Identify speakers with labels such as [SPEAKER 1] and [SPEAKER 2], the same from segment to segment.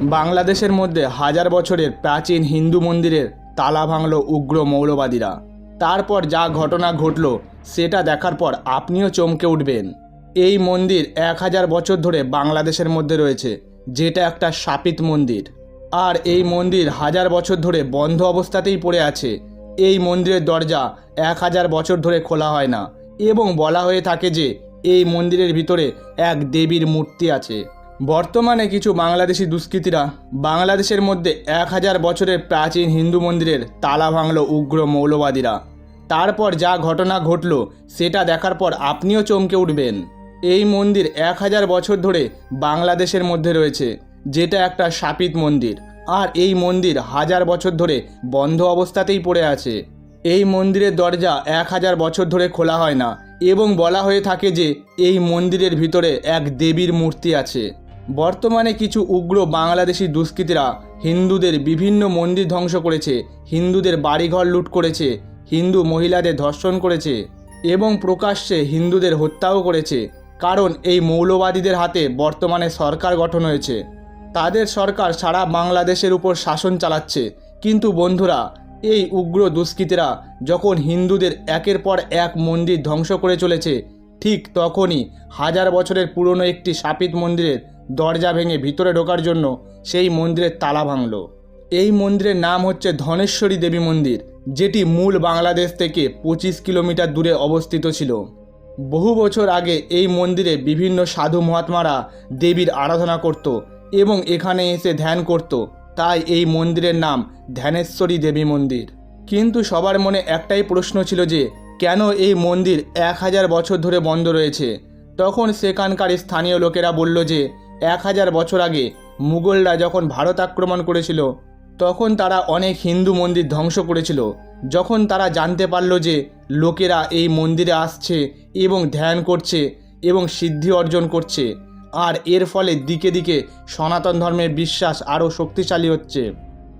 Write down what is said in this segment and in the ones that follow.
[SPEAKER 1] বাংলাদেশের মধ্যে হাজার বছরের প্রাচীন হিন্দু মন্দিরের তালা ভাঙল উগ্র মৌলবাদীরা। তারপর যা ঘটনা ঘটল, সেটা দেখার পর আপনিও চমকে উঠবেন। এই মন্দির এক হাজার বছর ধরে বাংলাদেশের মধ্যে রয়েছে, যেটা একটা শাপিত মন্দির। আর এই মন্দির হাজার বছর ধরে বন্ধ অবস্থাতেই পড়ে আছে। এই মন্দিরের দরজা এক হাজার বছর ধরে খোলা হয় না। এবং বলা হয়ে থাকে যে, এই মন্দিরের ভিতরে এক দেবীর মূর্তি আছে। বর্তমানে কিছু বাংলাদেশি দুষ্কৃতীরা বাংলাদেশের মধ্যে এক হাজার বছরের প্রাচীন হিন্দু মন্দিরের তালা ভাঙল উগ্র মৌলবাদীরা। তারপর যা ঘটনা ঘটল, সেটা দেখার পর আপনিও চমকে উঠবেন। এই মন্দির এক হাজার বছর ধরে বাংলাদেশের মধ্যে রয়েছে, যেটা একটা শাপিত মন্দির। আর এই মন্দির হাজার বছর ধরে বন্ধ অবস্থাতেই পড়ে আছে। এই মন্দিরের দরজা এক হাজার বছর ধরে খোলা হয় না, এবং বলা হয়ে থাকে যে এই মন্দিরের ভিতরে এক দেবীর মূর্তি আছে। বর্তমানে কিছু উগ্র বাংলাদেশি দুষ্কৃতীরা হিন্দুদের বিভিন্ন মন্দির ধ্বংস করেছে, হিন্দুদের বাড়িঘর লুট করেছে, হিন্দু মহিলাদের ধর্ষণ করেছে এবং প্রকাশ্যে হিন্দুদের হত্যাও করেছে। কারণ এই মৌলবাদীদের হাতে বর্তমানে সরকার গঠন হয়েছে। তাদের সরকার সারা বাংলাদেশের উপর শাসন চালাচ্ছে। কিন্তু বন্ধুরা, এই উগ্র দুষ্কৃতীরা যখন হিন্দুদের একের পর এক মন্দির ধ্বংস করে চলেছে ঠিক তখনই হাজার বছরের পুরনো একটি সাপিত মন্দিরের দরজা ভেঙে ভিতরে ঢোকার জন্য সেই মন্দিরের তালা ভাঙল। এই মন্দিরের নাম হচ্ছে ধনেশ্বরী দেবী মন্দির, যেটি মূল বাংলাদেশ থেকে পঁচিশ কিলোমিটার দূরে অবস্থিত ছিল। বহু বছর আগে এই মন্দিরে বিভিন্ন সাধু মহাত্মারা দেবীর আরাধনা করত এবং এখানে এসে ধ্যান করত, তাই এই মন্দিরের নাম ধ্যানেশ্বরী দেবী মন্দির। কিন্তু সবার মনে একটাই প্রশ্ন ছিল যে কেন এই মন্দির এক হাজার বছর ধরে বন্ধ রয়েছে? তখন সেখানকার স্থানীয় লোকেরা বলল যে, এক হাজার বছর আগে মুঘলরা যখন ভারত আক্রমণ করেছিল, তখন তারা অনেক হিন্দু মন্দির ধ্বংস করেছিল। যখন তারা জানতে পারল যে লোকেরা এই মন্দিরে আসছে এবং ধ্যান করছে এবং সিদ্ধি অর্জন করছে, আর এর ফলে দিকে দিকে সনাতন ধর্মের বিশ্বাস আরও শক্তিশালী হচ্ছে।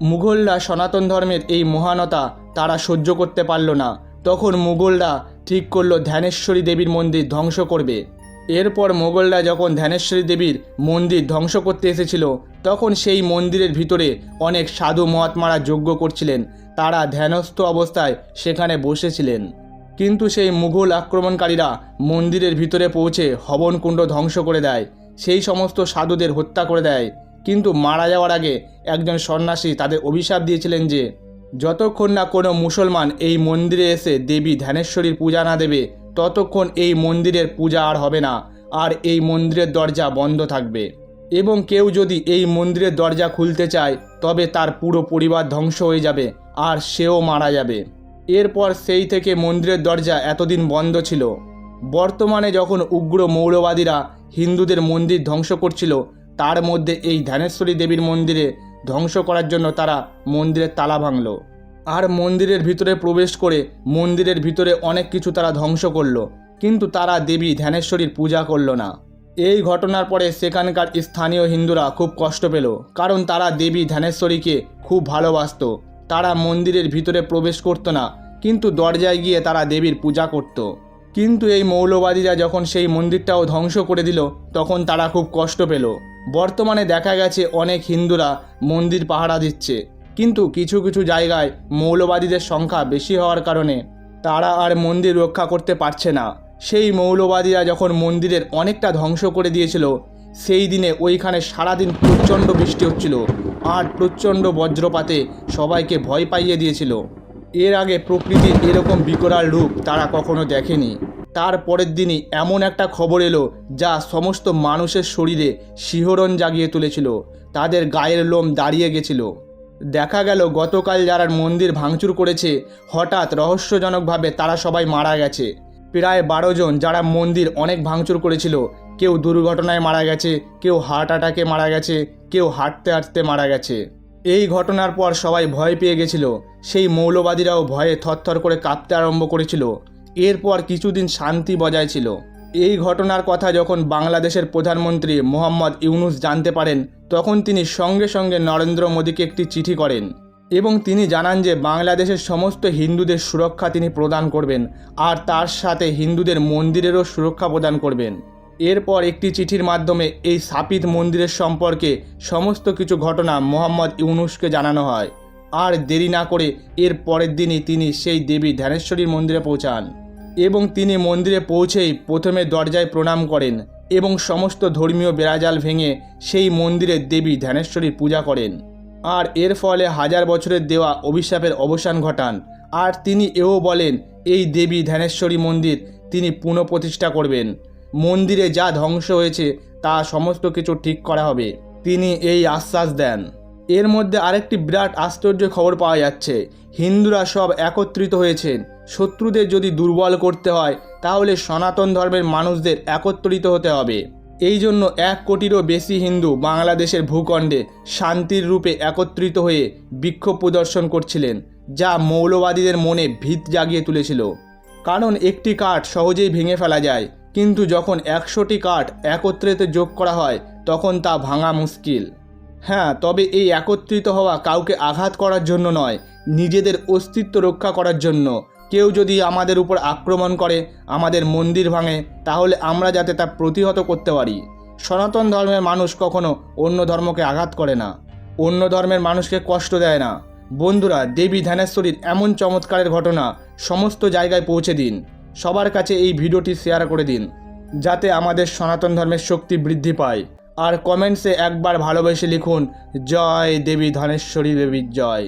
[SPEAKER 1] মুঘলরা সনাতন ধর্মের এই মহানতা তারা সহ্য করতে পারল না। তখন মুঘলরা ঠিক করল ধ্যানেশ্বরী দেবীর মন্দির ধ্বংস করবে। এরপর মোগলরা যখন ধ্যানেশ্বরী দেবীর মন্দির ধ্বংস করতে এসেছিল, তখন সেই মন্দিরের ভিতরে অনেক সাধু মহাত্মারা যজ্ঞ করছিলেন। তারা ধ্যানস্থ অবস্থায় সেখানে বসেছিলেন। কিন্তু সেই মুঘল আক্রমণকারীরা মন্দিরের ভিতরে পৌঁছে হবনকুণ্ড ধ্বংস করে দেয়। সেই সমস্ত সাধুদের হত্যা করে দেয়। কিন্তু মারা যাওয়ার আগে একজন সন্ন্যাসী তাদের অভিশাপ দিয়েছিলেন যে যতক্ষণ না কোনো মুসলমান এই মন্দিরে এসে দেবী ধ্যানেশ্বরীর পূজা না দেবে, ততক্ষণ এই মন্দিরের পূজা আর হবে না, আর এই মন্দিরের দরজা বন্ধ থাকবে। এবং কেউ যদি এই মন্দিরের দরজা খুলতে চায়, তবে তার পুরো পরিবার ধ্বংস হয়ে যাবে, আর সেও মারা যাবে। এরপর সেই থেকে মন্দিরের দরজা এতদিন বন্ধ ছিল। বর্তমানে যখন উগ্র মৌলবাদীরা হিন্দুদের মন্দির ধ্বংস করছিল, তার মধ্যে এই ধ্যানেশ্বরী দেবীর মন্দিরে ধ্বংস করার জন্য তারা মন্দিরের তালা ভাঙল। আর মন্দিরের ভিতরে প্রবেশ করে মন্দিরের ভিতরে অনেক কিছু তারা ধ্বংস করল, কিন্তু তারা দেবী ধ্যানেশ্বরীর পূজা করল না। এই ঘটনার পরে সেখানকার স্থানীয় হিন্দুরা খুব কষ্ট পেল, কারণ তারা দেবী ধ্যানেশ্বরীকে খুব ভালোবাসত। তারা মন্দিরের ভিতরে প্রবেশ করতো না, কিন্তু দরজায় গিয়ে তারা দেবীর পূজা করত। কিন্তু এই মৌলবাদীরা যখন সেই মন্দিরটাও ধ্বংস করে দিল, তখন তারা খুব কষ্ট পেল। বর্তমানে দেখা গেছে অনেক হিন্দুরা মন্দির পাহারা দিচ্ছে। কিন্তু কিছু কিছু জায়গায় মৌলবাদীদের সংখ্যা বেশি হওয়ার কারণে তারা আর মন্দির রক্ষা করতে পারছে না। সেই মৌলবাদীরা যখন মন্দিরের অনেকটা ধ্বংস করে দিয়েছিল, সেই দিনে ওইখানে সারাদিন প্রচণ্ড বৃষ্টি হচ্ছিল আর প্রচণ্ড বজ্রপাতে সবাইকে ভয় পাইয়ে দিয়েছিল। এর আগে প্রকৃতির এরকম বিকরাল রূপ তারা কখনো দেখেনি। তার পরের দিনই এমন একটা খবর এলো যা সমস্ত মানুষের শরীরে শিহরণ জাগিয়ে তুলেছিল। তাদের গায়ের লোম দাঁড়িয়ে গেছিল। দেখা গেল গতকাল যারা মন্দির ভাঙচুর করেছে, হঠাৎ রহস্যজনকভাবে তারা সবাই মারা গেছে। প্রায় বারো জন যারা মন্দির অনেক ভাঙচুর করেছিল, কেউ দুর্ঘটনায় মারা গেছে, কেউ হার্ট অ্যাটাকে মারা গেছে, কেউ হাঁটতে হাঁটতে মারা গেছে। এই ঘটনার পর সবাই ভয় পেয়ে গেছিল। সেই মৌলবাদীরাও ভয়ে থরথর করে কাঁপতে আরম্ভ করেছিল। এরপর কিছুদিন শান্তি বজায় ছিল। এই ঘটনার কথা যখন বাংলাদেশের প্রধানমন্ত্রী মোহাম্মদ ইউনুস জানতে পারেন, তখন তিনি সঙ্গে সঙ্গে নরেন্দ্র মোদীকে একটি চিঠি করেন এবং তিনি জানান যে বাংলাদেশের সমস্ত হিন্দুদের সুরক্ষা তিনি প্রদান করবেন আর তার সাথে হিন্দুদের মন্দিরেরও সুরক্ষা প্রদান করবেন। এরপর একটি চিঠির মাধ্যমে এই সাপিত মন্দিরের সম্পর্কে সমস্ত কিছু ঘটনা মোহাম্মদ ইউনুসকে জানানো হয়। আর দেরি না করে এর পরের দিনই তিনি সেই দেবী ধ্যানেশ্বরীর মন্দিরে পৌঁছান। এবং তিনি মন্দিরে পৌঁছেই প্রথমে দরজায় প্রণাম করেন এবং সমস্ত ধর্মীয় বেড়াজাল ভেঙে সেই মন্দিরে দেবী ধ্যানেশ্বরীর পূজা করেন। আর এর ফলে হাজার বছরের দেওয়া অভিশাপের অবসান ঘটান। আর তিনি এও বলেন, এই দেবী ধ্যানেশ্বরী মন্দির তিনি পুনঃপ্রতিষ্ঠা করবেন। মন্দিরে যা ধ্বংস হয়েছে তা সমস্ত কিছু ঠিক করা হবে। তিনি এই আশ্বাস দেন। এর মধ্যে আরেকটি বিরাট আশ্চর্য খবর পাওয়া যাচ্ছে। হিন্দুরা সব একত্রিত হয়েছেন। শত্রুদের যদি দুর্বল করতে হয়, তাহলে সনাতন ধর্মের মানুষদের একত্রিত হতে হবে। এই জন্য এক কোটিরও বেশি হিন্দু বাংলাদেশের ভূখণ্ডে শান্তির রূপে একত্রিত হয়ে বিক্ষোভ প্রদর্শন করছিলেন, যা মৌলবাদীদের মনে ভীত জাগিয়ে তুলেছিল। কারণ একটি কাঠ সহজেই ভেঙে ফেলা যায়, কিন্তু যখন একশোটি কাঠ একত্রিত যোগ করা হয়, তখন তা ভাঙা মুশকিল। হ্যাঁ তবে এই একত্রিত হওয়া কাউকে আঘাত করার জন্য নয়, নিজেদের অস্তিত্ব রক্ষা করার জন্য। কেউ যদি আমাদের উপর আক্রমণ করে, আমাদের মন্দির ভাঙে, তাহলে আমরা যাতে তা প্রতিহত করতে পারি। সনাতন ধর্মের মানুষ কখনো অন্য ধর্মকে আঘাত করে না। অন্য ধর্মের মানুষকে কষ্ট দেয় না। বন্ধুরা, দেবী ধ্যানেশ্বরীর এমন চমৎকারের ঘটনা সমস্ত জায়গায় পৌঁছে দিন। সবার কাছে এই ভিডিওটি শেয়ার করে দিন, যাতে আমাদের সনাতন ধর্মের শক্তি বৃদ্ধি পায়। আর কমেন্টসে একবার ভালোবেসে লিখুন জয় দেবী ধনেশ্বরী দেবীর জয়।